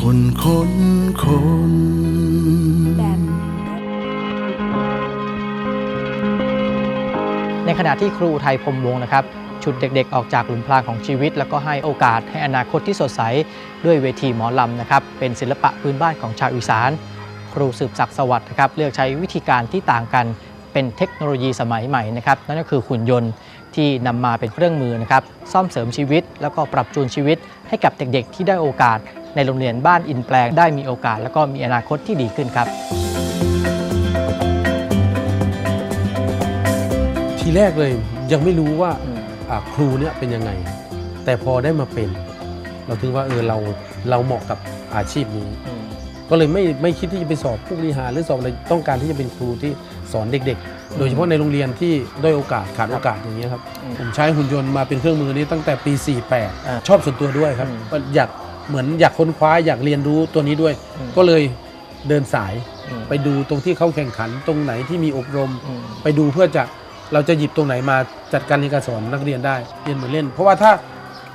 คนคนคนในขณะที่ครูอุทัยพรมวงศ์นะครับชุดเด็กๆ ออกจากหลุมพรางของชีวิต แล้วก็ให้โอกาสให้อนาคตที่สดใส ด้วยเวทีหมอลำนะครับเป็นศิลปะพื้นบ้านของชาวอีสาน ครูสืบศักดิ์สวัสดิ์นะครับเลือกใช้วิธีการที่ต่างกันเป็นเทคโนโลยีสมัยใหม่นะครับนั่นก็คือหุ่นยนต์ที่นำมาเป็นเครื่องมือนะครับซ่อมเสริมชีวิต แล้วก็ปรับจูนชีวิตให้กับเด็กๆ ที่ได้โอกาส ในโรงเรียนบ้านอินแปลงได้มีโอกาส แล้วก็มีอนาคตที่ดีขึ้นครับทีแรกเลยยังไม่รู้ว่าอ่าครูเนี่ยเป็นยังไง แต่พอได้มาเป็น เราถึงว่าเออเราเราเหมาะกับอาชีพนี้ ก็เลยไม่ไม่คิดที่จะไปสอบผู้บริหารหรือสอบอะไรต้องการที่จะเป็นครูที่สอนเด็ก ๆ โดยเฉพาะในโรงเรียนที่ด้อยโอกาสขาดโอกาสอย่างนี้ยครับอืมผมใช้หุ่นยนต์มาเป็นเครื่องมือนี้ตั้งแต่ปีอ่า48 ชอบส่วนตัวด้วยครับอืมว่าอยาก เหมือนอยากค้นคว้าอยากเรียนรู้ตัวนี้ด้วย อืมก็เลยเดินสายอืมไปดูตรงที่เขาแข่งขันตรงไหนที่มีอบรม อืม ไปดูเพื่อจะเราจะหยิบตรงไหนมาจัดการเรียนการสอนนักเรียนได้เรียนเหมือนเล่น เพราะว่าถ้า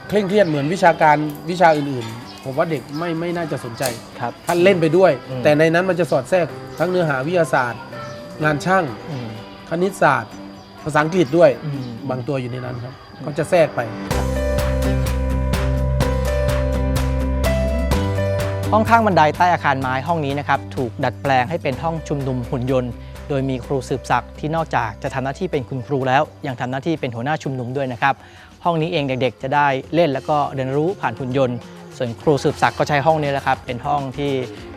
เคร่งเครียดเหมือนวิชาการวิชาอื่นๆ ผมว่าเด็กไม่ไม่น่าจะสนใจ ครับ ท่านเล่นไปด้วย อืม แต่ในนั้นมันจะสอดแทรกทั้งเนื้อหาวิทยาศาสตร์ งานช่าง อืม คณิตศาสตร์ ภาษาอังกฤษด้วย อืม บางตัวอยู่ในนั้นครับ ก็จะแทรกไป ห้องข้างบันไดใต้อาคารไม้ห้องนี้นะครับถูกดัดแปลงให้เป็นห้องชุมนุมหุ่นยนต์ โดยมีครูสืบศักดิ์ที่นอกจากจะทำหน้าที่เป็นคุณครูแล้ว ยังทำหน้าที่เป็นหัวหน้าชุมนุมด้วยนะครับห้องนี้เองเด็กๆ จะได้เล่นแล้วก็เรียนรู้ผ่านหุ่นยนต์ ส่วนครูสืบศักดิ์ก็ใช้ห้องนี้แหละครับเป็นห้องที่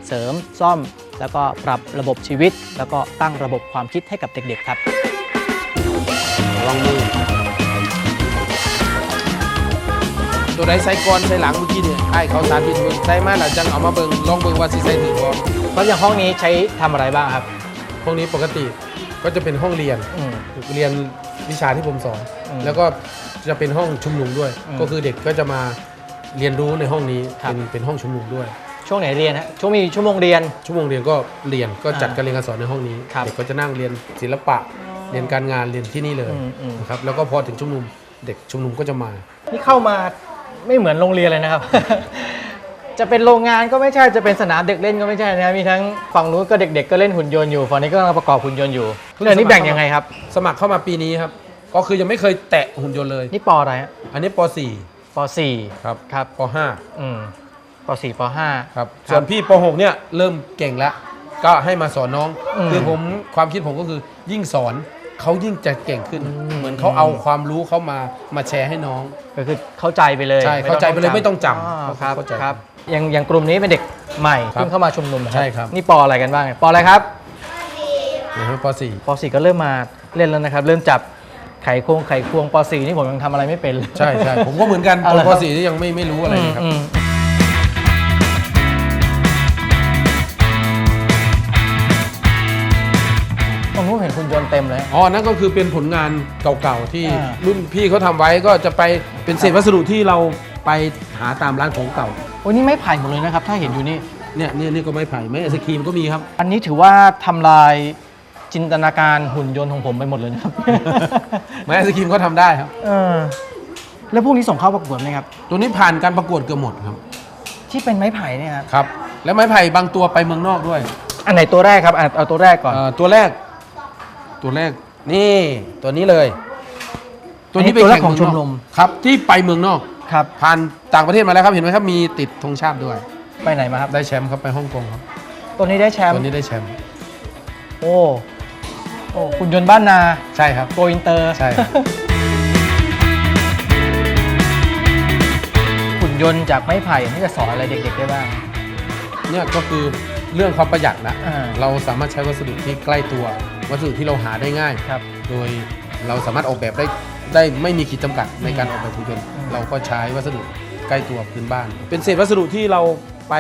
เสริมซ่อม แล้วก็ปรับระบบชีวิต แล้วก็ตั้งระบบความคิดให้กับเด็กๆครับ ตัวใดใส่ก่อนใส่หลังเมื่อกี้เนี่ยไอ้เขาสาธิตเบิ่งใส่มาแล้วจังเอามาเบิ่งลองเบิ่งว่าสิใส่ถือบ่แล้วอย่างห้องนี้ใช้ทำอะไรบ้างครับ ห้องนี้ปกติก็จะเป็นห้องเรียน อืม เรียนวิชาที่ผมสอน อืมแล้วก็จะเป็นห้องชุมนุมด้วย อืมก็คือเด็กก็จะมาเรียนรู้ในห้องนี้ครับเป็นเป็นห้องชุมนุมด้วย ช่วงไหนเรียนฮะช่วงมีชั่วโมงเรียน ชั่วโมงเรียนก็เรียนก็จัดอ่าการเรียนการสอนในห้องนี้ครับเด็กก็จะนั่งเรียนศิลปะ เรียนการงานเรียนที่นี่เลยอืมอืม นะครับแล้วก็พอถึงชุมนุมเด็กชุมนุมก็จะมา นี่เข้ามา ไม่เหมือนโรงเรียนเลยนะครับ จะเป็นโรงงานก็ไม่ใช่จะเป็นสนามเด็กเล่นก็ไม่ใช่นะครับมีทั้งฝั่งนู้นก็เด็ก ๆ ก็เล่นหุ่นยนต์อยู่ฝั่งนี้ก็กำลังประกอบหุ่นยนต์อยู่เพิ่งเรื่องนี้สมัครแบ่งยังไงครับ สมัครเข้ามาปีนี้ครับ ก็คือยังไม่เคยแตะหุ่นยนต์เลย นี่ปออะไรฮะอันนี้ปปสี่ .4 ครับครับปอืมปสี่ปห้า .5 ครับครับส่วนพี่ป .6 เนี่ยเริ่มเก่งแล้วก็ให้มาสอนน้องอืมคือผมความคิดผมก็คือยิ่งสอน เขายิ่งจะเก่งขึ้นอืมเหมือนเขาเอาความรู้เขามามาแชร์ให้น้อง ก็คือเข้าใจไปเลยใช่เข้าใจไปเลยไม่ต้องจำอ๋อครับเข้าใจ ครับอย่างอย่างกลุ่มนี้เป็นเด็กใหม่ครับเพิ่งเข้ามาชุมนุมนะใช่ครับ นี่ปออะไรกันบ้างปออะไรครับนะครับป .4 ปสี่ก็เริ่มมาเล่นแล้วนะครับ เริ่มจับไขควงไขควงปสี่นี่ผมยังทำอะไรไม่เป็นเลย ใช่ใช่ผมก็เหมือนกันเอาตเหรออนครับป .4 ที่ยังไม่ไม่รู้อะไรเลยครับ อืมตร คุณยนต์เต็มเลย อ๋อ นั่นก็คือเป็นผลงานเก่าๆ ที่อ่า รุ่นพี่เขาทำไว้ก็จะไปเป็นเศษวัสดุที่เราไปหาตามร้านของเก่า โอ้ยนี่ไม่ไผ่หมดเลยนะครับ ถ้าเห็นอยู่นี่ เนี่ยเนี่ยนี่ก็ไม้ไผ่ไม้ไอศครีมก็มีครับ อันนี้ถือว่าทำลายจินตนาการหุ่นยนต์ของผมไปหมดเลยนะครับ ไม้ไอศครีมก็ทำได้ครับ เออแล้วพวกนี้ส่งเข้าประกวดไหมครับ ตัวนี้ผ่านการประกวดเกือบหมดครับ ที่เป็นไม้ไผ่เนี่ยครับ ครับ และไม้ไผ่บางตัวไปเมืองนอกด้วยอันไหนตัวแรกครับอะเอาตัวแรกก่อน เอ่อตัวแรก ตัวแรกนี่ตัวนี้เลยอันนี้ตัวแรกของชมรม ครับที่ไปเมืองนอกครับ ผ่านต่างประเทศมาแล้วครับเห็นไหมครับมีติดธงชาติด้วย ไปไหนมาครับ ได้แชมป์ครับไปฮ่องกงครับ ตัวนี้ได้แชมป์ตัวนี้ได้แชมป์โอ้โอ้หุ่นยนต์บ้านนาใช่ครับ โกอินเตอร์ใช่ครับ หุ่นยนต์จากไม้ไผ่นี่จะสอนอะไรเด็กๆได้บ้าง เนี่ยก็คือเรื่องความประหยัดนะอ่า เราสามารถใช้วัสดุที่ใกล้ตัว วัสดุที่เราหาได้ง่าย ครับ โดยเราสามารถออกแบบได้ได้ไม่มีขีดจำกัดในการออกแบบหุ่นยนต์อืมเราก็ใช้วัสดุใกล้ตัวพื้นบ้าน เป็นเศษวัสดุที่เราไป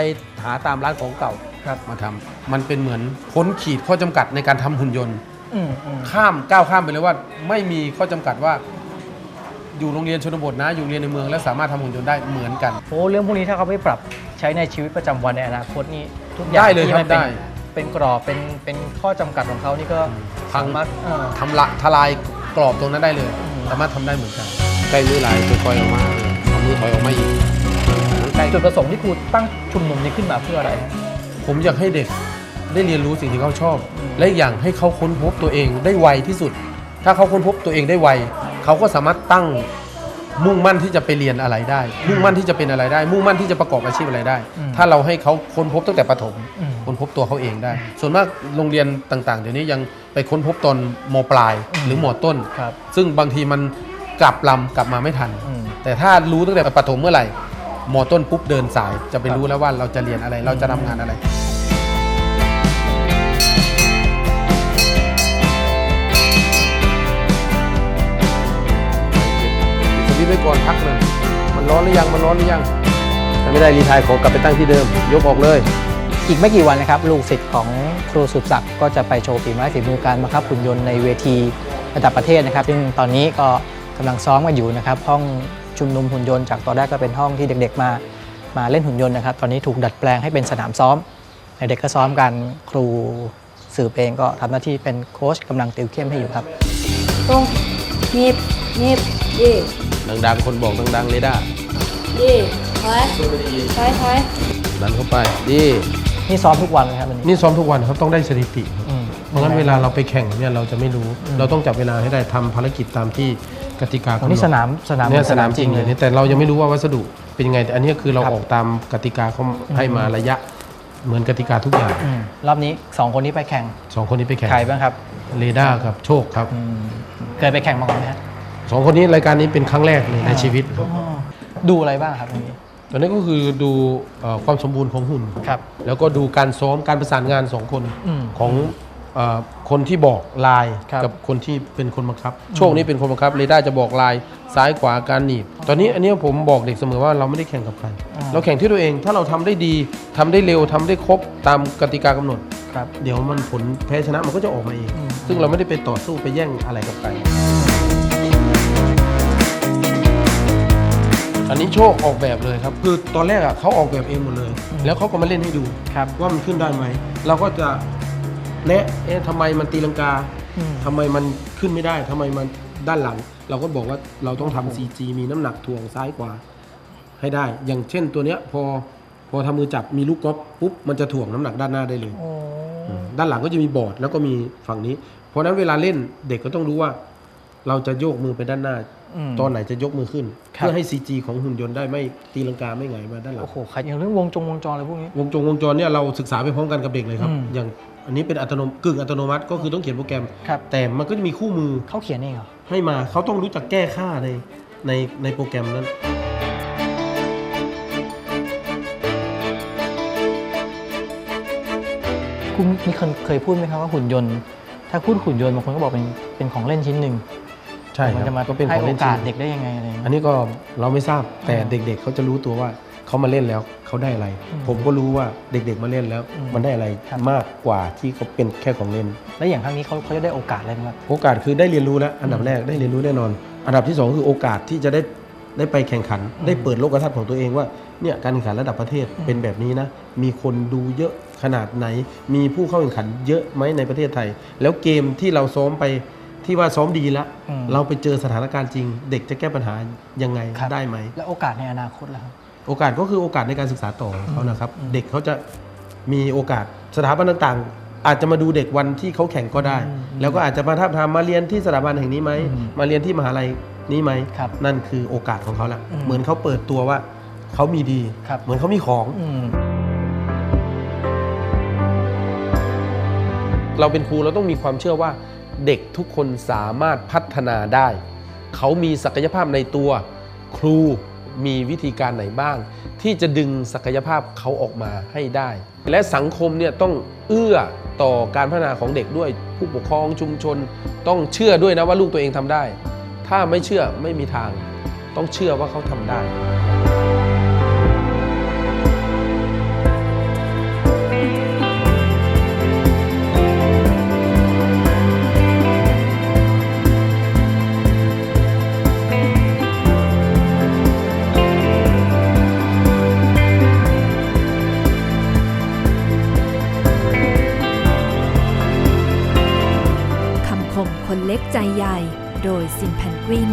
หาตามร้านของเก่าครับ มาทำมันเป็นเหมือนพ้นขีดข้อจำกัดในการทำหุ่นยนต์ อืมอืม ข้ามก้าวข้ามไปเลยว่า ไม่มีข้อจำกัดว่า อยู่โรงเรียนชนบทนะ อยู่โรงเรียนในเมือง แล้วสามารถทำหุ่นยนต์ได้เหมือนกัน โอ้เรื่องพวกนี้ถ้าเขาไปปรับใช้ในชีวิตประจำวันในอนาคตนี่ทุกอย่างได้เลยที่ครับมันเป็นได้ เป็นกรอบเป็นเป็นข้อจำกัดของเขานี่ก็พัง สามารถเออ ทำละทลายกรอบตรงนั้นได้เลยอืม สามารถทำได้เหมือนกันใกล้มือหลายค่อยๆออกมาเอามือถอยออกมาอีกใกล้จุดประสงค์ที่ครูตั้งชุมนุมนี้ขึ้นมาเพื่ออะไร ผมอยากให้เด็กได้เรียนรู้สิ่งที่เขาชอบ อืม และอีกอย่างให้เขาค้นพบตัวเองได้ไวที่สุด ถ้าเขาค้นพบตัวเองได้ไวเขาก็สามารถตั้ง มุ่งมั่นที่จะไปเรียนอะไรได้ มุ่งมั่นที่จะเป็นอะไรได้ มุ่งมั่นที่จะประกอบอาชีพอะไรได้ถ้าเราให้เขาค้นพบตั้งแต่ประถมอืม ค้นพบตัวเขาเองได้ ส่วนมากโรงเรียนต่างๆ เดี๋ยวนี้ยังไปค้นพบตอนมปลายอืมหรือมต้น ครับ ซึ่งบางทีมันกลับลำกลับมาไม่ทัน อืม แต่ถ้ารู้ตั้งแต่ประถมเมื่อไหร่มต้นปุ๊บเดินสายจะไปครับรู้แล้วว่าเราจะเรียนอะไรเราจะทำงานอะไร ไว้ก่อนพักหนึ่งมันร้อนหรือยังมันร้อนหรือยังถ้าไม่ได้รีไทายของกลับไปตั้งที่เดิม ยกออกเลย อีกไม่กี่วันนะครับ ลูกศิษย์ของครูสุดศักดิ์ก็จะไปโชว์ฝีไม้ฝีมือการบังคับหุ่นยนต์ในเวทีระดับประเทศนะครับ ซึ่งตอนนี้ก็กำลังซ้อมกันอยู่นะครับ ห้องชุมนุมหุ่นยนต์จากตอนแรกก็เป็นห้องที่เด็ก ๆ มามาเล่นหุ่นยนต์นะครับ ตอนนี้ถูกดัดแปลงให้เป็นสนามซ้อมเด็กๆก็ซ้อมกันครูสืบเองก็ทำหน้าที่เป็นโค้ชกำลังติวเข้มให้อยู่ครับตรงหนีบหนีบ ดีดังๆ คนบอกดังๆ เลยด้าดีถอยถอยถอยดันเข้าไปดีนี่ซ้อมทุกวันเลยครับวันนี้นี่ซ้อมทุกวันครับต้องได้สถิติครับอืมเพราะงั้นเวลาเราไปแข่งเนี่ยเราจะไม่รู้อืมเราต้องจับเวลาให้ได้ทำภารกิจตามที่กติกาตรกำงหนนี้ดสนามสนามเนี่ยสนามจริงเลยเนี่ยแต่เรายังไม่รู้ว่าวัสดุเป็นยังไงแต่อันนี้คือเราครับออกตามกติกาเขาให้มาระยะเหมือนกติกาทุกอย่างอืมรอบนี้สองคนนี้ไปแข่งสองคนนี้ไปแข่งใครบ้างครับเรดาร์กับโชคครับอืมเคยไปแข่งมาก่อนไหมฮะ สองคนนี้รายการนี้เป็นครั้งแรกเลยในชีวิตครับอ๋อดูอะไรบ้างครับตรงนี้ ตอนนี้ก็คือดูเอ่อความสมบูรณ์ของหุ่น ครับ แล้วก็ดูการซ้อมการประสานงานสองคนอืมของเออคนที่บอกลายครับกับคนที่เป็นคนบังคับ โชคนี้เป็นคนบังคับเรดาร์จะบอกลายซ้ายขวาการหนีบ ตอนนี้อันเนี้ยผมบอกเด็กเสมอว่าเราไม่ได้แข่งกับใคร อ่า เราแข่งที่ตัวเองถ้าเราทำได้ดีทำได้เร็วทำได้ครบตามกติกากำหนด ครับ เดี๋ยวมันผลแพ้ชนะมันก็จะออกมาเอง อืม ซึ่งเราไม่ได้ไปต่อสู้ไปแย่งอะไรกับใคร อันนี้โชคออกแบบเลยครับ คือตอนแรกอะเขาออกแบบเองหมดเลย แล้วเขาก็มาเล่นให้ดูครับว่ามันขึ้นได้ไหม เราก็จะแนะเอ๊ะทำไมมันตีลังกาอืมทำไมมันขึ้นไม่ได้ทำไมมันด้านหลัง เราก็บอกว่าเราต้องทำ CG มีน้ำหนักถ่วงซ้ายขวาให้ได้ อย่างเช่นตัวเนี้ยพอพอทำมือจับมีลูกกอล์ฟปุ๊บมันจะถ่วงน้ำหนักด้านหน้าได้เลยโอ้ด้านหลังก็จะมีบอร์ดแล้วก็มีฝั่งนี้ เพราะฉะนั้นเวลาเล่นเด็กก็ต้องรู้ว่า เราจะโยกมือไปด้านหน้าม ตอนไหนจะยกมือขึ้นครับเพื่อให้ CG ของหุ่นยนต์ได้ไม่ตีลังกาไม่ไงายมาด้านหลัง โอ้โหใครอย่างเรื่องวงจงวงจรอะไรพวกนี้ วงจงวงจรเนี่ยเราศึกษาไปพร้อมกันกับเด็กเลยครับอืมอย่างอันนี้เป็นอัตโนมกึ่งอัตโนมัติก็คือต้องเขียนโปรแกรมครับแต่มันก็จะมีคู่มือเขาเขียนเองเหรอ ให้มาเขาต้องรู้จักแก้ค่าในในในโปรแกรมนั้นคุณมีคนเคยพูดไหมครับว่าหุ่นยนต์ ถ้าพูดหุ่นยนต์บางคนก็บอกเป็นเป็นของเล่นชิ้นหนึ่ง ใช่มัคจะรับมาก็เป็นขให้องโอเล่นกาชิ้สนเด็กได้ยังไงอะไรอย่างอันเงี้ย นี้ก็เราไม่ทราบแต่อ่าเด็กๆเขาจะรู้ตัวว่าเขามาเล่นแล้วเขาได้อะไร อืมผมก็รู้ว่าเด็กๆมาเล่นแล้ว อืมมันได้อะไรครับ มากกว่าที่เขาเป็นแค่ของเล่น แล้วอย่างครั้งนี้เขาเขาจะได้โอกาสอะไรไหมครับ โอกาสคือได้เรียนรู้แล้วอันดับแรกได้เรียนรู้แน่นอน อันดับที่สองคือโอกาสที่จะได้ได้ไปแข่งขัน อืมได้เปิดโลกทัศน์ของตัวเองว่าเนี่ยการแข่งขันระดับประเทศอืม เป็นแบบนี้นะ มีคนดูเยอะขนาดไหน มีผู้เข้าแข่งขันเยอะไหมในประเทศไทย แล้วเกมที่เราซ้อมไป ที่ว่าซ้อมดีแล้ว อืม เราไปเจอสถานการณ์จริง เด็กจะแก้ปัญหายังไงครับได้ไหม แล้วโอกาสในอนาคตล่ะครับ โอกาสก็คือโอกาสในการศึกษาต่อของเขานะครับอืมเด็กเขาจะมีโอกาสสถาบันต่างๆ อาจจะมาดูเด็กวันที่เขาแข่งก็ได้อืมแล้วก็อาจจะมาท้าบทามมาเรียนที่สถาบันแห่งนี้ไหมอืมมาเรียนที่มหาลัยนี้ไหมครับนั่นคือโอกาสของเขาละอืมเหมือนเขาเปิดตัวว่าเขามีดี ครับ เหมือนเขามีของ อืม เราเป็นครูเราต้องมีความเชื่อว่า เด็กทุกคนสามารถพัฒนาได้ เขามีศักยภาพในตัว ครูมีวิธีการไหนบ้าง ที่จะดึงศักยภาพเขาออกมาให้ได้ และสังคมเนี่ยต้องเอื้อต่อการพัฒนาของเด็กด้วยผู้ปกครองชุมชน ต้องเชื่อด้วยนะว่าลูกตัวเองทำได้ ถ้าไม่เชื่อไม่มีทาง ต้องเชื่อว่าเขาทำได้ ใจใหญ่ โดยซิมแพนกวิน